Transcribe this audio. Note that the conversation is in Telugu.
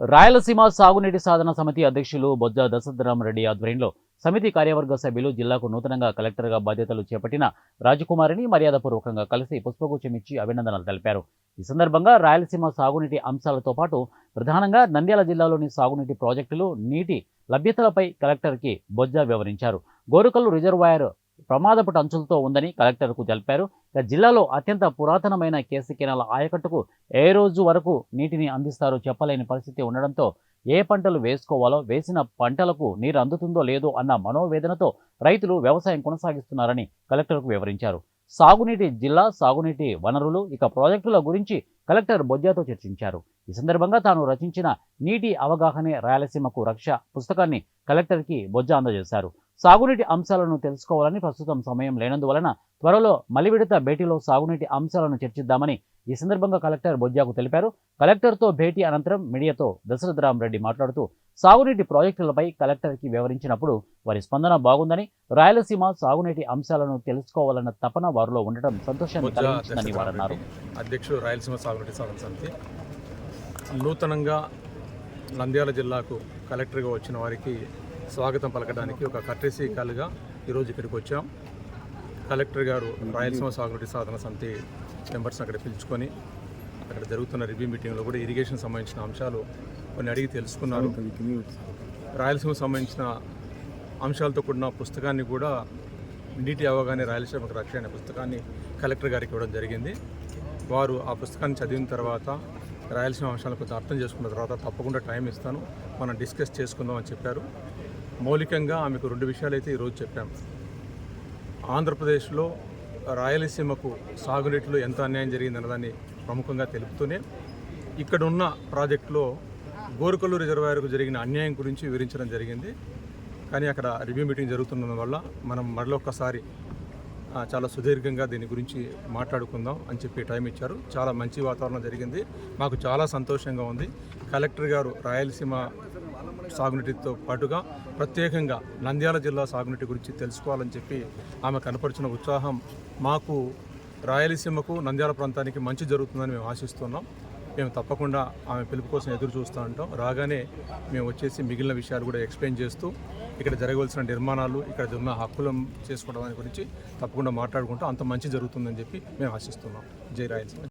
రాయలసీమ సాగునీటి సాధన సమితి అధ్యక్షులు బొజ్జ దశరథరామరెడ్డి ఆధ్వర్యంలో సమితి కార్యవర్గ సభ్యులు జిల్లాకు నూతనంగా కలెక్టర్గా బాధ్యతలు చేపట్టిన రాజకుమారిని మర్యాదపూర్వకంగా కలిసి పుష్పగుచ్చమిచ్చి అభినందనలు తెలిపారు. ఈ సందర్భంగా రాయలసీమ సాగునీటి అంశాలతో పాటు ప్రధానంగా నంద్యాల జిల్లాలోని సాగునీటి ప్రాజెక్టులు నీటి లభ్యతలపై కలెక్టర్కి బొజ్జ వివరించారు. గోరుకల్లు రిజర్వాయర్ ప్రమాదపు అంచులతో ఉందని కలెక్టర్కు తెలిపారు. ఇక జిల్లాలో అత్యంత పురాతనమైన కేసు కెనాల ఆయకట్టుకు ఏ రోజు వరకు నీటిని అందిస్తారో చెప్పలేని పరిస్థితి ఉండడంతో ఏ పంటలు వేసుకోవాలో వేసిన పంటలకు నీరు అందుతుందో లేదో అన్న మనోవేదనతో రైతులు వ్యవసాయం కొనసాగిస్తున్నారని కలెక్టర్కు వివరించారు. సాగునీటి జిల్లా సాగునీటి వనరులు ఇక ప్రాజెక్టుల గురించి కలెక్టర్ బొజ్జాతో చర్చించారు. ఈ సందర్భంగా తాను రచించిన నీటి అవగాహనే రాయలసీమకు రక్ష పుస్తకాన్ని కలెక్టర్కి బొజ్జ అందజేశారు. సాగునీటి అంశాలను తెలుసుకోవాలని ప్రస్తుతం సమయం లేనందువలన త్వరలో మలివిడత భేటీలో సాగునీటి అంశాలను చర్చిద్దామని ఈ సందర్భంగా కలెక్టర్ బొజ్జాకు తెలిపారు. కలెక్టర్తో భేటీ అనంతరం మీడియాతో దశరథరామరెడ్డి మాట్లాడుతూ సాగునీటి ప్రాజెక్టులపై కలెక్టర్కి వివరించినప్పుడు వారి స్పందన బాగుందని రాయలసీమ సాగునీటి అంశాలను తెలుసుకోవాలన్న తపన వారిలో ఉండటం సంతోషాన్ని బొజ్జ కలిగించిందని వారు అన్నారు దశరథరామరెడ్డి, అధ్యక్షుడు రాయలసీమ సాగునీటి సాధన సమితి నూతనంగా నంద్యాల జిల్లాకు కలెక్టర్గా వచ్చిన వారికి స్వాగతం పలకడానికి ఒక కర్టెసీ కాలుగా ఈరోజు ఇక్కడికి వచ్చాం. కలెక్టర్ గారు రాయలసీమ సాగునీటి సాధన సమితి మెంబర్స్ని అక్కడ పిలుచుకొని అక్కడ జరుగుతున్న రివ్యూ మీటింగ్లో కూడా ఇరిగేషన్ సంబంధించిన అంశాలు కొన్ని అడిగి తెలుసుకున్నారు. రాయలసీమ సంబంధించిన అంశాలతో కూడిన పుస్తకాన్ని కూడా నీటి అవగానే రాయలసీమకు రక్ష అనే పుస్తకాన్ని కలెక్టర్ గారికి ఇవ్వడం జరిగింది. వారు ఆ పుస్తకాన్ని చదివిన తర్వాత రాయలసీమ అంశాలను కొంచెం అర్థం చేసుకున్న తర్వాత తప్పకుండా టైం ఇస్తాను. మనం డిస్కస్ చేసుకుందాం అని చెప్పారు. మౌలికంగా ఆమెకు రెండు విషయాలు అయితే ఈరోజు చెప్పాం. ఆంధ్రప్రదేశ్లో రాయలసీమకు సాగునీటిలో ఎంత అన్యాయం జరిగిందన్నదాన్ని ప్రముఖంగా తెలుపుతూనే ఇక్కడ ఉన్న ప్రాజెక్టులో గోరుకల్లు రిజర్వాయర్కు జరిగిన అన్యాయం గురించి వివరించడం జరిగింది. కానీ అక్కడ రివ్యూ మీటింగ్ జరుగుతున్నందు వల్ల మనం మరొకసారి చాలా సుదీర్ఘంగా దీని గురించి మాట్లాడుకుందాం అని చెప్పి టైం ఇచ్చారు. చాలా మంచి వాతావరణం జరిగింది. మాకు చాలా సంతోషంగా ఉంది. కలెక్టర్ గారు రాయలసీమ సాగునీటితో పాటుగా ప్రత్యేకంగా నంద్యాల జిల్లా సాగునీటి గురించి తెలుసుకోవాలని చెప్పి ఆమె కనపరిచిన ఉత్సాహం మాకు రాయలసీమకు నంద్యాల ప్రాంతానికి మంచి జరుగుతుందని మేము ఆశిస్తున్నాం. మేము తప్పకుండా ఆమె పిలుపు కోసం ఎదురు చూస్తూ ఉంటాం. రాగానే మేము వచ్చేసి మిగిలిన విషయాలు కూడా ఎక్స్ప్లెయిన్ చేస్తూ ఇక్కడ జరగవలసిన నిర్మాణాలు ఇక్కడ ఉన్న హక్కులను చేసుకోవడం దాని గురించి తప్పకుండా మాట్లాడుకుంటూ అంత మంచి జరుగుతుందని చెప్పి మేము ఆశిస్తున్నాం. జై రాయలసీమ.